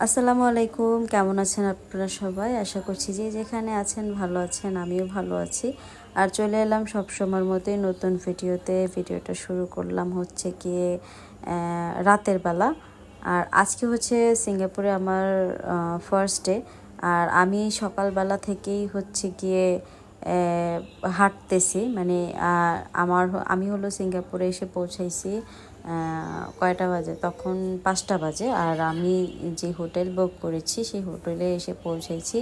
আসসালামু আলাইকুম, কেমন আছেন আপনারা সবাই? আশা করছি যে যেখানে আছেন ভালো আছেন, আমিও ভালো আছি। আর চলে এলাম সব সময়ের মতোই নতুন ভিডিওতে। ভিডিওটা শুরু করলাম হচ্ছে গিয়ে রাতের বেলা। আর আজকে হচ্ছে সিঙ্গাপুরে আমার ফার্স্ট ডে আর আমি সকালবেলা থেকেই হচ্ছে গিয়ে হাঁটতেছি মানে আমার আমি হলো সিঙ্গাপুরে এসে পৌঁছাইছি কয়টা বাজে? তখন পাঁচটা বাজে, আর আমি যে হোটেল বুক করেছি, সেই হোটেলে এসে পৌঁছেছি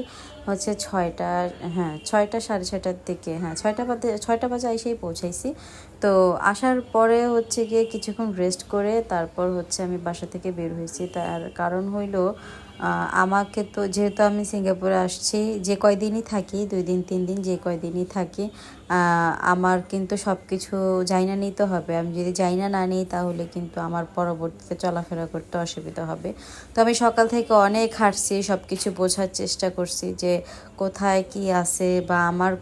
হচ্ছে ছয়টা হ্যাঁ ছয়টা সাড়ে ছয়টার দিকে হ্যাঁ ছয়টা বাজে ছয়টা বাজে এসেই পৌঁছাইছি। তো আসার পরে হচ্ছে গিয়ে কিছুক্ষণ রেস্ট করে তারপর হচ্ছে আমি বাসা থেকে বের হয়েছি। তার কারণ হইল আমাকে তো, যেহেতু আমি সিঙ্গাপুরে আসছি, যে কয়দিনই থাকি, দুই দিন, তিন দিন যে কয়দিনই থাকি আমার কিন্তু সব কিছু জাইনা নিতে হবে। আমি যদি জাইনা না নিই, তাহলে কিন্তু আমার পরবর্তীতে চলাফেরা করতে অসুবিধা হবে। তো আমি সকাল থেকে অনেক হাঁটছি সব কিছু বোঝার চেষ্টা করছি যে কোথায় কি আছে বা আমার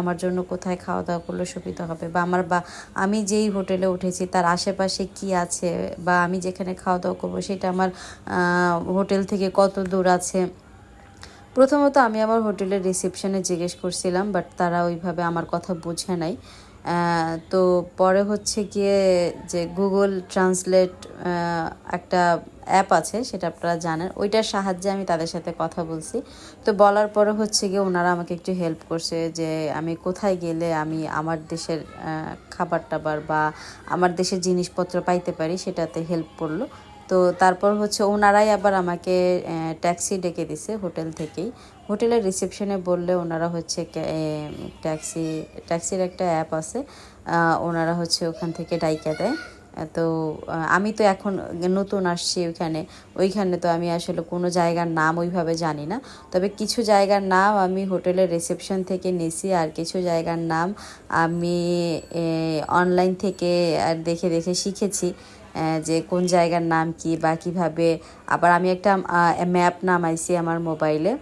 আমার জন্য কোথায় খাওয়া দাওয়া করলে সুবিধা হবে বা আমার বা, আমি যেই হোটেলে উঠেছি, তার আশেপাশে কি আছে বা আমি যেখানে খাওয়া দাওয়া করব, সেটা আমার হোটেল থেকে কত দূর আছে। প্রথমত আমি আমার হোটেলের রিসেপশনে জিজ্ঞেস করছিলাম বাট তারা ওইভাবে আমার কথা বোঝে নাই। তো পরে হচ্ছে গিয়ে যে গুগল ট্রান্সলেট একটা অ্যাপ আছে, সেটা আপনারা জানেন। ওইটার সাহায্যে আমি তাদের সাথে কথা বলছি। তো বলার পরে হচ্ছে গিয়ে ওনারা আমাকে একটু হেল্প করছে যে আমি কোথায় গেলে আমি আমার দেশের খাবার টাবার বা আমার দেশের জিনিসপত্র পাইতে পারি, সেটাতে হেল্প করল। তো তারপর হচ্ছে ওনারাই আবার আমাকে ট্যাক্সি ডেকে দিছে হোটেল থেকেই। হোটেলের রিসেপশনে বললে ওনারা হচ্ছে ট্যাক্সি, ট্যাক্সির একটা অ্যাপ আছে ওনারা হচ্ছে ওখান থেকে ডাইকা দেয়। তো আমি তো এখন নতুন আসছি ওইখানে। ওইখানে তো আমি আসলে কোনো জায়গার নাম ওইভাবে জানি না। তবে কিছু জায়গার নাম আমি হোটেলের রিসেপশন থেকে নিছি আর কিছু জায়গার নাম আমি অনলাইন থেকে আর দেখে দেখে শিখেছি। যে কোন জায়গার নাম কি বা কীভাবে, আবার আমি একটা ম্যাপ নামাইছি আমার মোবাইলে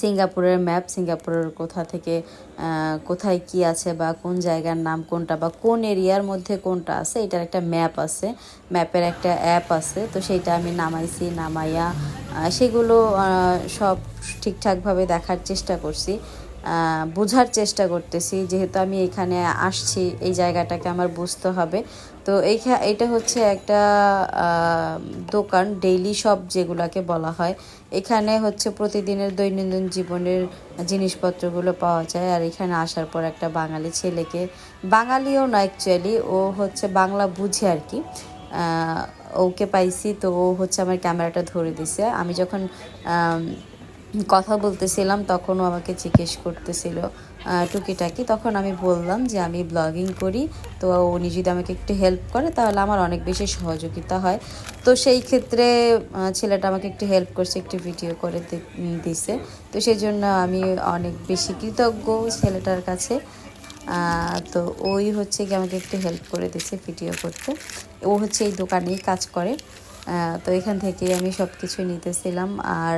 সিঙ্গাপুরের ম্যাপ সিঙ্গাপুরের কোথা থেকে কোথায় কি আছে বা কোন জায়গার নাম কোনটা বা কোন এরিয়ার মধ্যে কোনটা আছে, এটার একটা ম্যাপ আছে। ম্যাপের একটা অ্যাপ আছে, তো সেইটা আমি নামাইছি, নামাইয়া সেগুলো সব ঠিকঠাকভাবে দেখার চেষ্টা করছি। বোঝার চেষ্টা করতেছি, যেহেতু আমি এখানে আসছি, এই জায়গাটাকে আমার বুঝতে হবে। তো এইখা, এটা হচ্ছে একটা দোকান ডেইলি শপ যেগুলাকে বলা হয়। এখানে হচ্ছে প্রতিদিনের দৈনন্দিন জীবনের জিনিসপত্রগুলো পাওয়া যায়, আর এখানে আসার পর একটা বাঙালি ছেলেকে, বাঙালিও না অ্যাকচুয়ালি ও হচ্ছে বাংলা বুঝে আর কি। ওকে পাইছি, তো ও হচ্ছে আমার ক্যামেরাটা ধরে দিছে। আমি যখন কথা বলতেছিলাম তখন ও আমাকে জিজ্ঞেস করতেছিল টুকিটাকি? তখন আমি বললাম যে, আমি ব্লগিং করি, তো উনি যদি আমাকে একটু হেল্প করে, তাহলে আমার অনেক বেশি সহযোগিতা হয়। তো সেই ক্ষেত্রে ছেলেটা আমাকে একটু হেল্প করছে, একটু ভিডিও করে দিছে। তো সেই জন্য আমি অনেক বেশি কৃতজ্ঞ ছেলেটার কাছে। তো ওই হচ্ছে কি আমাকে একটু হেল্প করে দিছে ভিডিও করতে। ও হচ্ছে এই দোকানেই কাজ করে। তো এখান থেকে আমি সব কিছু নিতেছিলাম। আর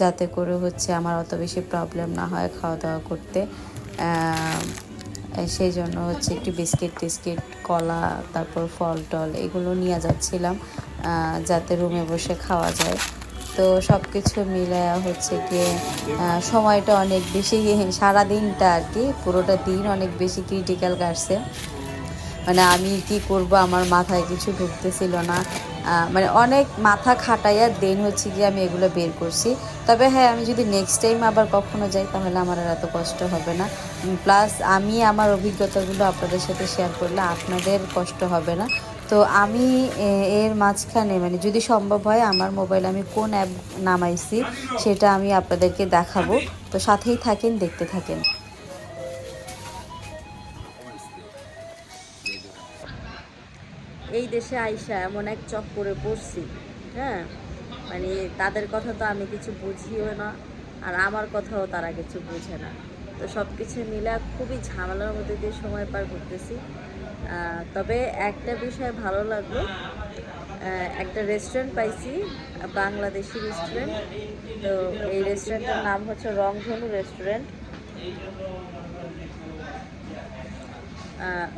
যাতে করে হচ্ছে আমার অত বেশি প্রবলেম না হয় খাওয়া দাওয়া করতে সেই জন্য হচ্ছে একটু বিস্কিট টিস্কিট, কলা, তারপর ফল টল এগুলো নিয়ে যাচ্ছিলাম যাতে রুমে বসে খাওয়া যায়। তো সব কিছু মিলে হচ্ছে গিয়ে সময়টা অনেক বেশি সারা দিনটা আর কি, পুরোটা দিন অনেক বেশি ক্রিটিক্যাল কাটছে। মানে আমি কি করব? আমার মাথায় কিছু ঢুকতেছিল না। মানে অনেক মাথা খাটাইয়া দেন হচ্ছে গিয়ে আমি এগুলো বের করছি। তবে হ্যাঁ আমি যদি নেক্সট টাইম আবার কখনো যাই, তাহলে আমার আর এত কষ্ট হবে না। প্লাস আমি আমার অভিজ্ঞতাগুলো আপনাদের সাথে শেয়ার করলে আপনাদের কষ্ট হবে না। তো আমি এর মাঝখানে মানে যদি সম্ভব হয়, আমার মোবাইলে আমি কোন অ্যাপ নামাইছি, সেটা আমি আপনাদেরকে দেখাবো। তো সাথেই থাকেন, দেখতে থাকেন। এই দেশে আইসা এমন এক চক্করে পড়ছি হ্যাঁ? মানে তাদের কথা তো আমি কিছু বুঝিও না, আর আমার কথাও তারা কিছু বোঝে না। তো সব কিছু মিলে খুবই ঝামেলার মধ্যে দিয়ে সময় পার করতেছি। তবে একটা বিষয় ভালো লাগল একটা রেস্টুরেন্ট পাইছি, বাংলাদেশি রেস্টুরেন্ট তো এই রেস্টুরেন্টের নাম হচ্ছে রংধনু রেস্টুরেন্ট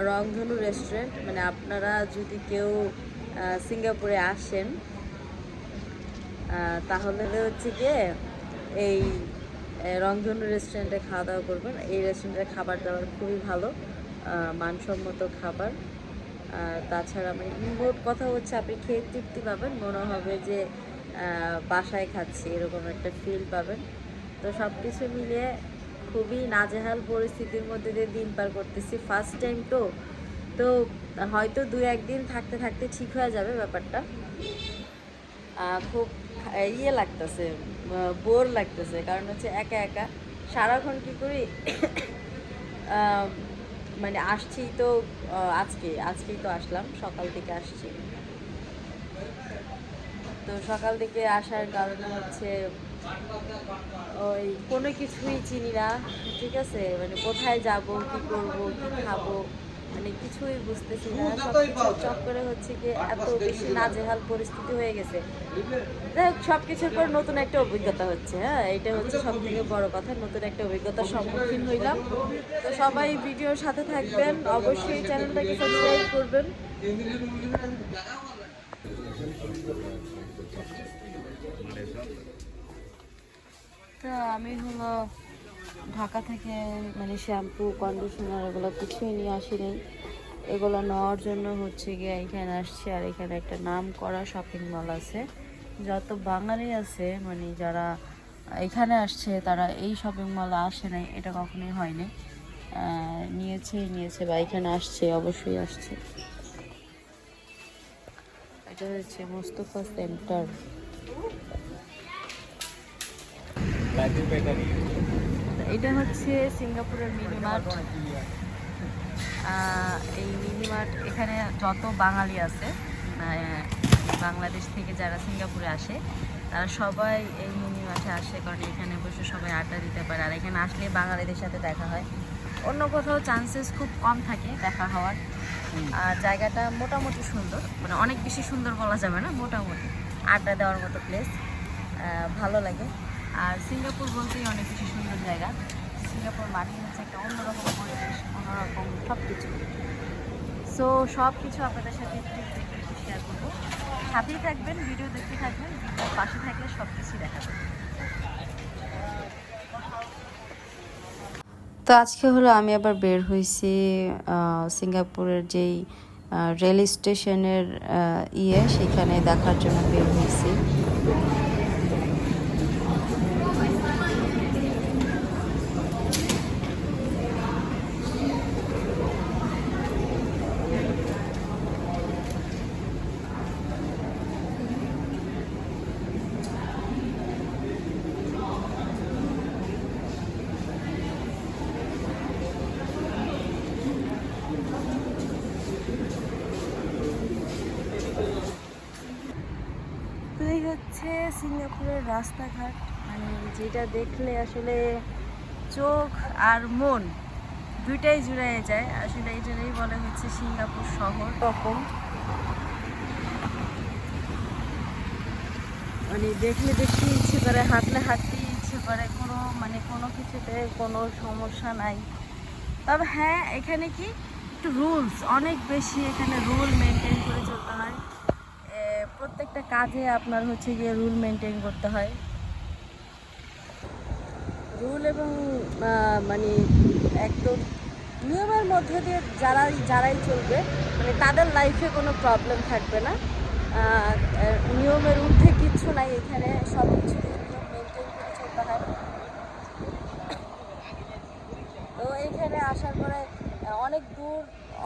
রংধনু রেস্টুরেন্ট মানে আপনারা যদি কেউ সিঙ্গাপুরে আসেন তাহলে হচ্ছে গিয়ে এই রংধনু রেস্টুরেন্টে খাওয়া দাওয়া করবেন। এই রেস্টুরেন্টের খাবার দাবার খুবই ভালো মানসম্মত খাবার। তাছাড়া মানে মোট কথা হচ্ছে, আপনি খেয়ে তৃপ্তি পাবেন। মনে হবে যে বাসায় খাচ্ছি, এরকম একটা ফিল পাবেন। তো সব কিছু মিলিয়ে খুবই নাজেহাল পরিস্থিতির মধ্যে দিয়ে দিন পার করতেছি। ফার্স্ট টাইম তো। তো হয়তো দু একদিন থাকতে থাকতে ঠিক হয়ে যাবে ব্যাপারটা। খুব ইয়ে লাগতেছে বোর লাগতেছে। কারণ হচ্ছে একা একা সারাক্ষণ কী করি মানে আসছি তো আজকে, আজকেই তো আসলাম, সকাল থেকে আসছি। তো সকাল থেকে আসার কারণে হচ্ছে ওই কোনো কিছুই চিনি না ঠিক আছে? মানে কোথায় যাব কি করব কি খাব? মানে কিছুই বুঝতেছি না। সব কিছু চক্করে হচ্ছে কি এত বেশি নাজেহাল পরিস্থিতি হয়ে গেছে। যাই হোক সব কিছুর পর নতুন একটা অভিজ্ঞতা হচ্ছে হ্যাঁ? এটা হচ্ছে সব থেকে বড় কথা নতুন একটা অভিজ্ঞতার সম্মুখীন হইলাম। তো সবাই ভিডিওর সাথে থাকবেন। অবশ্যই চ্যানেলটাকে সাবস্ক্রাইব করবেন। আমি হলো ঢাকা থেকে মানে শ্যাম্পু, কন্ডিশনার এগুলো কিছুই নিয়ে আসি নাই এগুলো নেওয়ার জন্য হচ্ছে গিয়ে এখানে আসছি আর এখানে একটা নাম করা শপিং মল আছে। যত বাঙালি আছে মানে যারা এখানে আসছে, তারা এই শপিং মলে আসে নাই, এটা কখনোই হয়নি। নিয়েছে নিয়েছে বা এখানে আসছে, অবশ্যই আসছে। এটা হচ্ছে মোস্তফা সেন্টার। এটা হচ্ছে সিঙ্গাপুরের মিনি মার্ট এই মিনি মার্ট এখানে যত বাঙালি আছে বাংলাদেশ থেকে যারা সিঙ্গাপুরে আসে তারা সবাই এই মিনি মার্টে আসে কারণ এখানে বসে সবাই আড্ডা দিতে পারে। আর এখানে আসলে বাঙালিদের সাথে দেখা হয়। অন্য কোথাও চান্সেস খুব কম থাকে দেখা হওয়ার। আর জায়গাটা মোটামুটি সুন্দর। মানে অনেক বেশি সুন্দর বলা যাবে না মোটামুটি। আড্ডা দেওয়ার মতো প্লেস ভালো লাগে। আর সিঙ্গাপুর বলতেই অনেক কিছু সুন্দর জায়গা। সিঙ্গাপুর মাটি হচ্ছে একটা অন্যরকম পরিবেশ, অন্যরকম সব কিছু সো সব কিছু আপনাদের সাথে শেয়ার করব। সাথেই থাকবেন ভিডিও দেখতে থাকবেন ভিডিওর পাশে থাকলে সব কিছুই দেখা যাবে। তো আজকে হলো আমি আবার বের হয়েছি সিঙ্গাপুরের যেই রেল স্টেশনের ইয়ে সেখানে দেখার জন্য বের হয়েছি তো এই হচ্ছে সিঙ্গাপুরের রাস্তাঘাট মানে যেটা দেখলে আসলে চোখ আর মন দুইটাই জুড়ে যায়। আসলে জন্যই বলে হচ্ছে সিঙ্গাপুর শহর। রকম মানে দেখলে দেখতে ইচ্ছে করে, হাঁটলে হাঁটতেই ইচ্ছে করে, কোনো মানে কোনো কিছুতে কোনো সমস্যা নাই। তবে হ্যাঁ এখানে কি? একটু রুলস অনেক বেশি এখানে রুল মেনটেন করে চলতে হয়। প্রত্যেকটা কাজে আপনার হচ্ছে গিয়ে রুল মেনটেন করতে হয়। রুল এবং মানে একদম নিয়মের মধ্যে দিয়ে যারা যারাই চলবে মানে তাদের লাইফে কোনো প্রবলেম থাকবে না। নিয়মের ঊর্ধ্বে কিচ্ছু নাই এখানে সব কিছু মেনটেন করে চলতে হয়। তো এইখানে আসার পরে অনেক দূর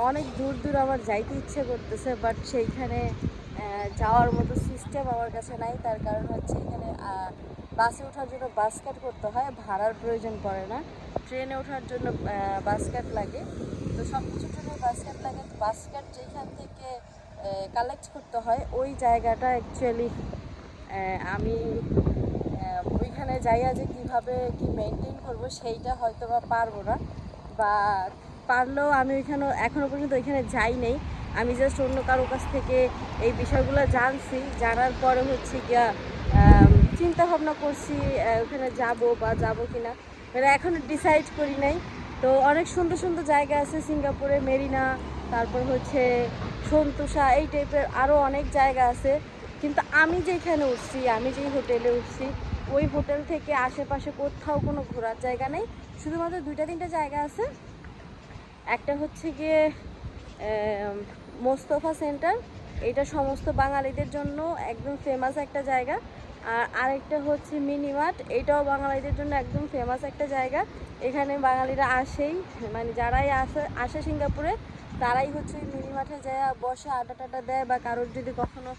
অনেক দূর দূর আমার যাইতে ইচ্ছে করতেছে বাট সেইখানে যাওয়ার মতো সিস্টেম আমার কাছে নাই। তার কারণ হচ্ছে এখানে বাসে ওঠার জন্য বাস কাট করতে হয়, ভাড়ার প্রয়োজন পড়ে না। ট্রেনে ওঠার জন্য বাস কাট লাগে। তো সব কিছুর জন্য বাস কাট লাগে। তো বাস কাট যেখান থেকে কালেক্ট করতে হয়, ওই জায়গাটা অ্যাকচুয়ালি আমি ওইখানে যাইয়া যে কীভাবে কি মেনটেন করব সেইটা হয়তো বা পারব না। বা পারলেও আমি ওইখানে এখনও পর্যন্ত ওইখানে যাই নেই। আমি জাস্ট অন্য কারও কাছ থেকে এই বিষয়গুলো জানছি। জানার পরে হচ্ছে গিয়া চিন্তা ভাবনা করছি ওখানে যাব বা যাব কি না মানে এখনও ডিসাইড করি নাই। তো অনেক সুন্দর সুন্দর জায়গা আছে, সিঙ্গাপুরে মেরিনা, তারপর হচ্ছে সন্তোষা, এই টাইপের আরও অনেক জায়গা আছে। কিন্তু আমি যেখানে উঠছি, আমি যেই হোটেলে উঠছি, ওই হোটেল থেকে আশেপাশে কোথাও কোনো ঘোরার জায়গা নেই। শুধুমাত্র দুইটা, তিনটা জায়গা আছে। একটা হচ্ছে গিয়ে মোস্তফা সেন্টার। এটা সমস্ত বাঙালিদের জন্য একদম ফেমাস একটা জায়গা। আর আরেকটা হচ্ছে মিনিমার্ট এটাও বাঙালিদের জন্য একদম ফেমাস একটা জায়গা। এখানে বাঙালিরা আসেই মানে যারাই আসে আসে সিঙ্গাপুরে, তারাই হচ্ছে মিনিমার্টে যায়, বসে আড্ডা টাড্ডা দেয় বা কারোর যদি কখনো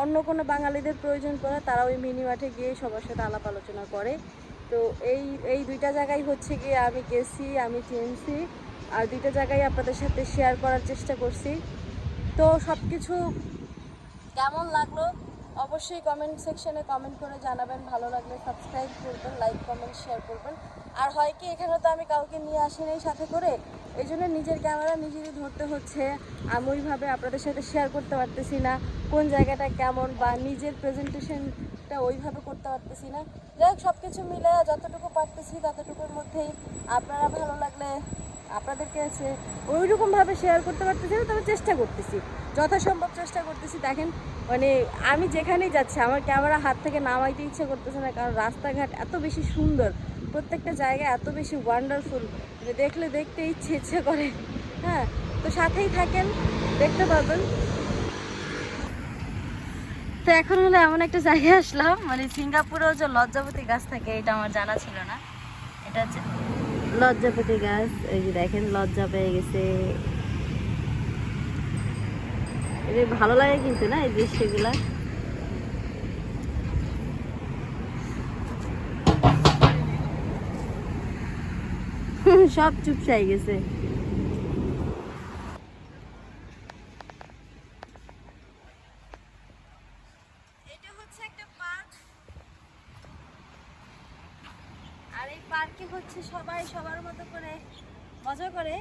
অন্য কোনো বাঙালিদের প্রয়োজন পড়ে, তারা ওই মিনিমার্টে গিয়ে সবার সাথে আলাপ আলোচনা করে। তো এই এই দুইটা জায়গায় হচ্ছে গিয়ে আমি গেছি, আমি চিনছি। আর দুইটা জায়গায় আপনাদের সাথে শেয়ার করার চেষ্টা করছি। তো সব কিছু কেমন লাগল? অবশ্যই কমেন্ট সেকশনে কমেন্ট করে জানাবেন। ভালো লাগলে সাবস্ক্রাইব করবেন লাইক কমেন্ট শেয়ার করবেন। আর হয় কি, এখানে তো আমি কাউকে নিয়ে আসিনি সাথে করে। এই জন্য নিজের ক্যামেরা নিজেরই ধরতে হচ্ছে। আমি ওইভাবে আপনাদের সাথে শেয়ার করতে পারতেছি না। কোন জায়গাটা কেমন বা নিজের প্রেজেন্টেশনটা ওইভাবে করতে পারতেছি না। যাই হোক সব কিছু মিলে যতটুকু পারতেছি ততটুকুর মধ্যেই। আপনারা ভালো লাগলে আপনাদের কাছে ওইরকমভাবে শেয়ার করতে পারতেছি না, তবে চেষ্টা করতেছি। যথাসম্ভব চেষ্টা করতেছি। দেখেন মানে আমি যেখানেই যাচ্ছি, আমার ক্যামেরা হাত থেকে নামাইতে ইচ্ছে করতেছে না, কারণ রাস্তাঘাট এত বেশি সুন্দর। প্রত্যেকটা জায়গা এত বেশি ওয়ান্ডারফুল যে দেখলে দেখতে ইচ্ছে ইচ্ছে করে। হ্যাঁ তো সাথেই থাকেন, দেখতে পাবেন। তো এখন হলো এমন একটা জায়গায় আসলাম মানে সিঙ্গাপুরেও যে লজ্জাপতি গাছ থাকে, এটা আমার জানা ছিল না। এটা হচ্ছে লজ্জাপতি গাছ, এই যে দেখেন, লজ্জা পেয়ে গেছে। ভালো লাগে কিন্তু না এই দৃশ্যগুলা? সব চুপসাই গেছে এটা হচ্ছে একটা পার্ক আর এই পার্কে হচ্ছে সবাই সবার মতো করে মজা করে।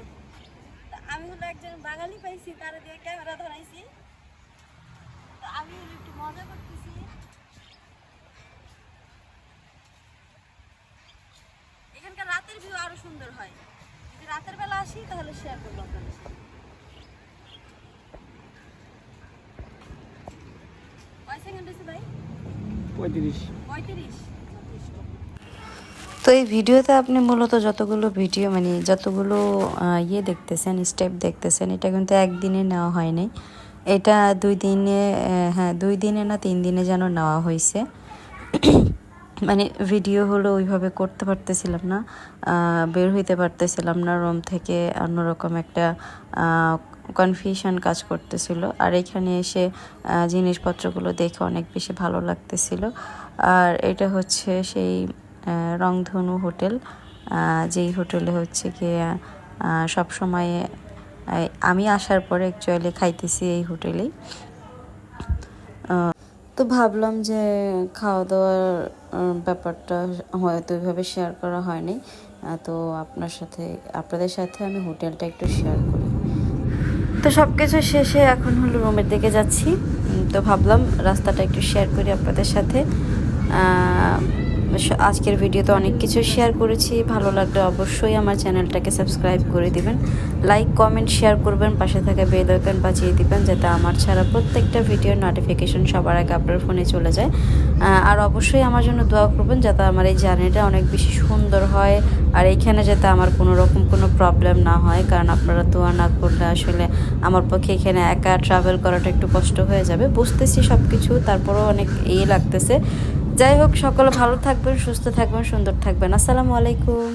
তা আমি হলো একজন বাঙালি পাইছি তার দিয়ে ক্যামেরা ধরাইছি। তো আমি হলো একটু মজা করতেছি। এখানকার রাতের ভিউ আরও সুন্দর হয়। যদি রাতের বেলা আসি তাহলে শেয়ার করব আপনাদের সাথে। পঁয়ত্রিশ। পঁয়ত্রিশ। তো এই ভিডিওতে আপনি মূলত যতগুলো ভিডিও মানে যতগুলো ইয়ে দেখতেছেন স্টেপ দেখতেছেন, এটা কিন্তু একদিনে নেওয়া হয়নি। এটা দুই দিনে হ্যাঁ দুই দিনে না তিন দিনে যেন নেওয়া হয়েছে মানে ভিডিও হলো ওইভাবে করতে পারতেছিলাম না বের হইতে পারতেছিলাম না, রুম থেকে অন্যরকম একটা কনফিউশন কাজ করতেছিল। আর এখানে এসে জিনিসপত্রগুলো দেখে অনেক বেশি ভালো লাগতেছিল। আর এটা হচ্ছে সেই রংধনু হোটেল যেই হোটেলে হচ্ছে কি সবসময় আমি আসার পরে অ্যাকচুয়ালি খাইতেছি এই হোটেলেই। তো ভাবলাম যে খাওয়া দাওয়ার ব্যাপারটা হয়তো ওইভাবে শেয়ার করা হয়নি। তো আপনার সাথে, আপনাদের সাথে আমি হোটেলটা একটু শেয়ার করি। তো সব কিছু শেষে এখন হলো রুমের দিকে যাচ্ছি। তো ভাবলাম রাস্তাটা একটু শেয়ার করি আপনাদের সাথে। আজকের ভিডিওতে অনেক কিছু শেয়ার করেছি। ভালো লাগলে অবশ্যই আমার চ্যানেলটাকে সাবস্ক্রাইব করে দিবেন। লাইক কমেন্ট শেয়ার করবেন। পাশে থাকা বেল আইকন বাজিয়ে দিবেন, যাতে আমার ছাড়া প্রত্যেকটা ভিডিওর নোটিফিকেশন সবার আগে আপনার ফোনে চলে যায়। আর অবশ্যই আমার জন্য দোয়া করবেন, যাতে আমার এই জার্নিটা অনেক বেশি সুন্দর হয়, আর এইখানে যাতে আমার কোনো রকম কোনো প্রবলেম না হয়। কারণ আপনারা দোয়া না করলে আসলে আমার পক্ষে এখানে একা ট্রাভেল করাটা একটু কষ্ট হয়ে যাবে। বুঝতেছি সব কিছু তারপরেও অনেক ইয়ে লাগতেছে। যাই হোক সকলে ভালো থাকবেন সুস্থ থাকবেন সুন্দর থাকবেন। আসসালামু আলাইকুম।